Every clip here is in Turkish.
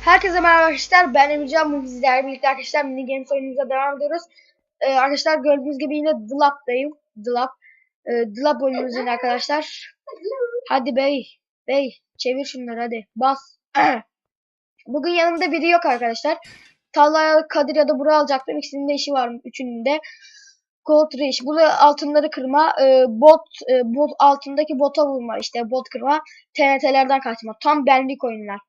Herkese merhaba arkadaşlar. Ben Emircan. Bugün sizlerle birlikte arkadaşlar mini games oyunumuza devam ediyoruz. Ee, arkadaşlar gördüğünüz gibi yine Dlap'dayım. Dlap. Ee, Dlap oynuyoruz yine arkadaşlar. Hadi bey. Bey. Çevir şunları hadi. Bas. Bugün yanımda biri yok arkadaşlar. Talha, Kadir ya da Burak alacaktım. İkisinin de işi var. Üçünün de. Gold Rush. Bu da altınları kırma. e, bot, e, bot altındaki bota vurma. işte bot kırma. TNT'lerden kaçma. Tam benlik oyunlar.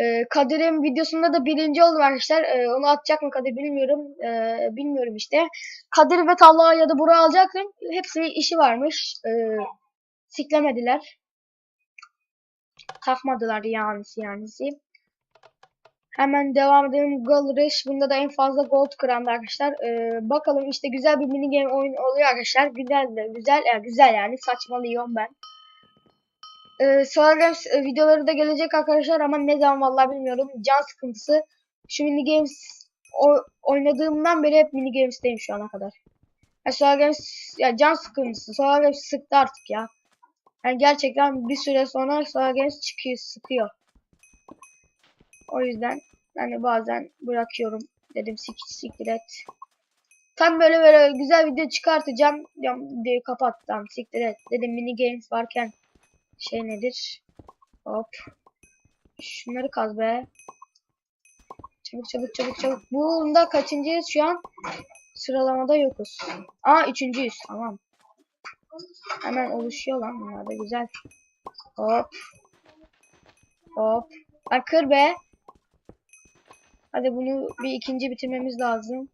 Ee, Kadir'in videosunda da birinci oldum arkadaşlar. Ee, onu atacak mı Kadir bilmiyorum. Ee, bilmiyorum işte. Kadir ve Talha ya da Burak alacaktım. Hepsi işi varmış. Ee, siklemediler. Takmadılar yanisi yanisi. Hemen devam edelim. Gold Rush. Bunda da en fazla gold kırandı arkadaşlar. Ee, bakalım işte güzel bir mini game oyun oluyor arkadaşlar. Güzel de güzel. Yani güzel yani saçmalıyorum ben. Ee, Solar Games e, videoları da gelecek arkadaşlar ama ne zaman vallahi bilmiyorum. Can sıkıntısı. Şu mini games oynadığımdan beri hep mini games'teyim şu ana kadar. Ya Solar Games ya can sıkıntısı. Solar Games sıktı artık ya. Yani gerçekten bir süre sonra Solar Games çıkıyor, sıkıyor. O yüzden hani bazen bırakıyorum. Dedim sik siktir et. Tam böyle böyle güzel video çıkartacağım. Diyorum videoyu kapat tamam siktir et. Dedim mini games varken şey nedir? Hop. Şunları kaz be. Çabuk çabuk çabuk çabuk. Bunda kaçıncıyız şu an? Sıralamada yokuz. Aa üçüncüyüz. Tamam. Hemen oluşuyor lan bunlar da güzel. Hop. Hop. Ay kır be. Hadi bunu bir ikinci bitirmemiz lazım.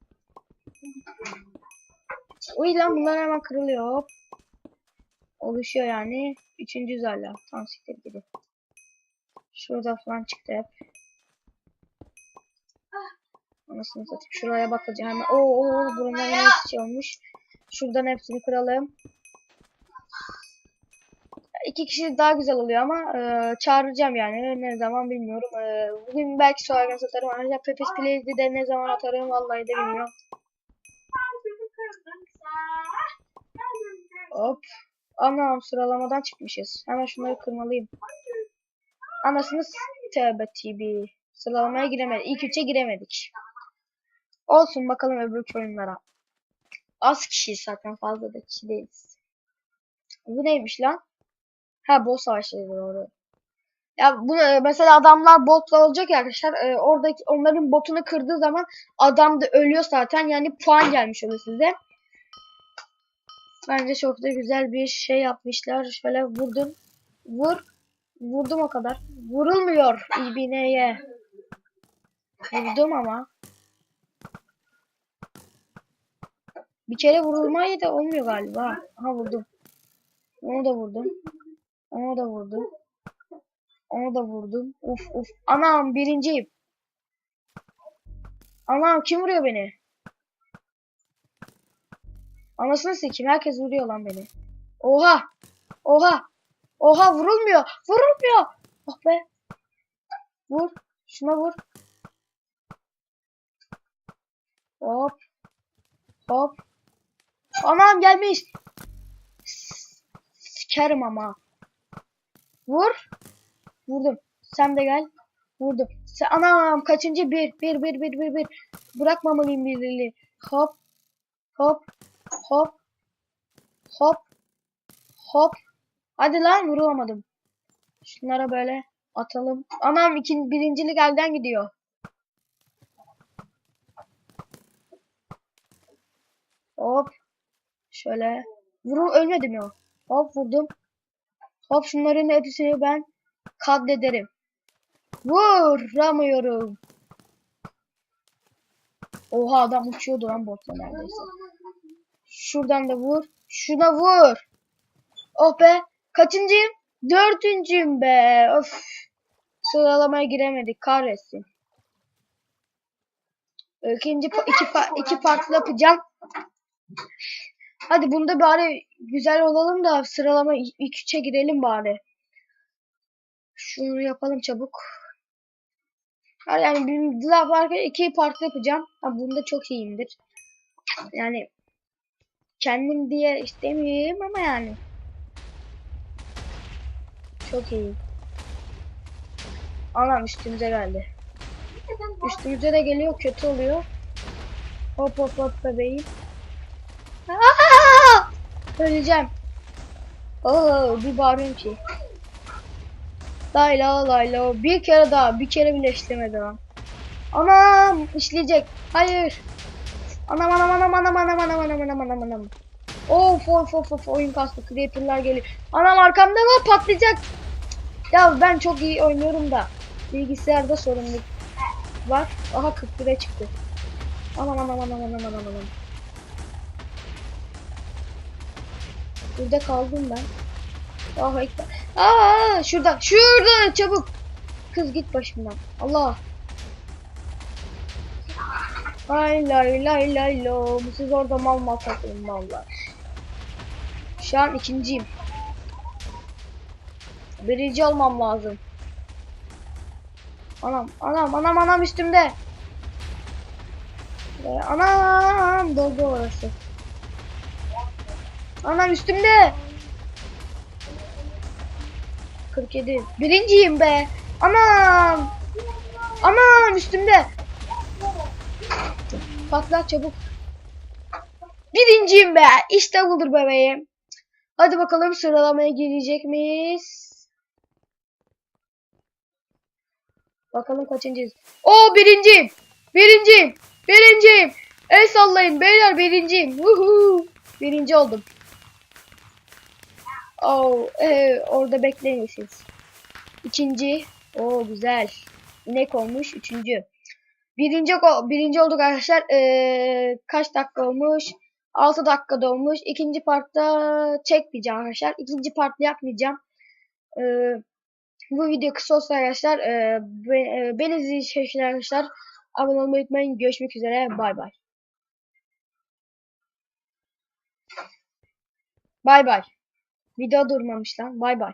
Uy lan bunlar hemen kırılıyor. Hop. Oluşuyor yani. Üçüncü hala. Tam siktir gibi. Şurada falan çıktı hep. Anasını satayım. Şuraya bakacağım hemen. Oo, oo burunların hepsi olmuş. Şuradan hepsini kıralım. İki kişi daha güzel oluyor ama e, çağıracağım yani. Ne zaman bilmiyorum. E, bugün belki sonra satarım. Ancak Pepes Play'de de ne zaman atarım vallahi de bilmiyorum. Hop. Anam sıralamadan çıkmışız. Hemen şunları kırmalıyım. Anasını tövbe tibi. Sıralamaya giremedik. İlk üçe giremedik. Olsun bakalım öbür oyunlara. Az kişiyiz zaten fazla da kişi değiliz. Bu neymiş lan? Ha boss savaşları doğru. Ya bu e, mesela adamlar botla olacak ya arkadaşlar. E, oradaki onların botunu kırdığı zaman adam da ölüyor zaten. Yani puan gelmiş oluyor size. Bence çok da güzel bir şey yapmışlar. Şöyle vurdum. Vur. Vurdum o kadar. Vurulmuyor ibineye. Vurdum ama. Bir kere vurulmayı da olmuyor galiba. Aha vurdum. Onu da vurdum. Onu da vurdum. Onu da vurdum. Uf uf. Anam birinciyim. Anam kim vuruyor beni? Anasını sikeyim herkes vuruyor lan beni. Oha. Oha. Oha vurulmuyor. Vurulmuyor. Oh be. Vur. Şuna vur. Hop. Hop. Anam gelmiş. Sikerim ama. Vur. Vurdum. Sen de gel. Vurdum. Sen, anam kaçıncı? Bir. Bir bir bir bir bir. Bırakmamalıyım birliği. Hop. Hop. Hop. Hop. Hop. Hadi lan vuramadım. Şunlara böyle atalım. Anam ikinci birincilik elden gidiyor. Hop. Şöyle. Vuru ölmedi mi o? Hop vurdum. Hop şunların hepsini ben katlederim. Vuramıyorum. Oha adam uçuyordu lan botla neredeyse. Şuradan da vur. Şuna vur. Oh be. Kaçıncıyım? Dördüncüyüm be. Of. Sıralamaya giremedik. Kahretsin. İkinci pa- iki, pa- iki farklı yapacağım. Hadi bunda bari güzel olalım da sıralama ilk üçe girelim bari. Şunu yapalım çabuk. Yani bir laf varken iki farklı yapacağım. Ha, bunda çok iyiyimdir. Yani kendim diye istemeyeyim ama yani. Çok iyi. Anam üstümüze geldi. Üstümüze de geliyor kötü oluyor. Hop hop hop bebeğim. Öleceğim. Oo, bir bağırıyorum ki. Layla layla. Bir kere daha. Bir kere bile işlemedi lan. Anam işleyecek. Hayır. Anam anam anam anam anam anam anam anam anam anam. Of of of of oyun kastı. Creeper'lar geliyor. Anam arkamda var patlayacak. Ya ben çok iyi oynuyorum da. Bilgisayarda sorunluk var. Aha 41'e çıktı. Aman aman aman aman aman aman aman. Burada kaldım ben. Ah ekber. Aa şurada. Şurada çabuk. Kız git başımdan. Allah. Lay lay lay lay lo. Siz orada mal mal takılın valla. Şu an ikinciyim. Birinci olmam lazım. Anam anam anam anam üstümde. Ee, Anam doldu orası. Anam üstümde. 47. Birinciyim be. Anam. Anam üstümde. Patla çabuk. Birinciyim be. İşte budur bebeğim. Hadi bakalım sıralamaya girecek miyiz? Bakalım kaçıncıyız. Oo birinciyim. Birinciyim. Birinciyim. El sallayın beyler birinciyim. Woohoo. Birinci oldum. Oo, ee, orada bekleyin. İkinci. Oo güzel. İnek olmuş. Üçüncü. Birinci, birinci olduk arkadaşlar. Ee, kaç dakika olmuş? 6 dakikada olmuş. İkinci partta çekmeyeceğim arkadaşlar. İkinci partta yapmayacağım. Ee, bu video kısa olsa arkadaşlar. E, be, e, beni izlediğiniz arkadaşlar. Abone olmayı unutmayın. Görüşmek üzere. Bay bay. Bay bay. Video durmamış lan. Bay bay.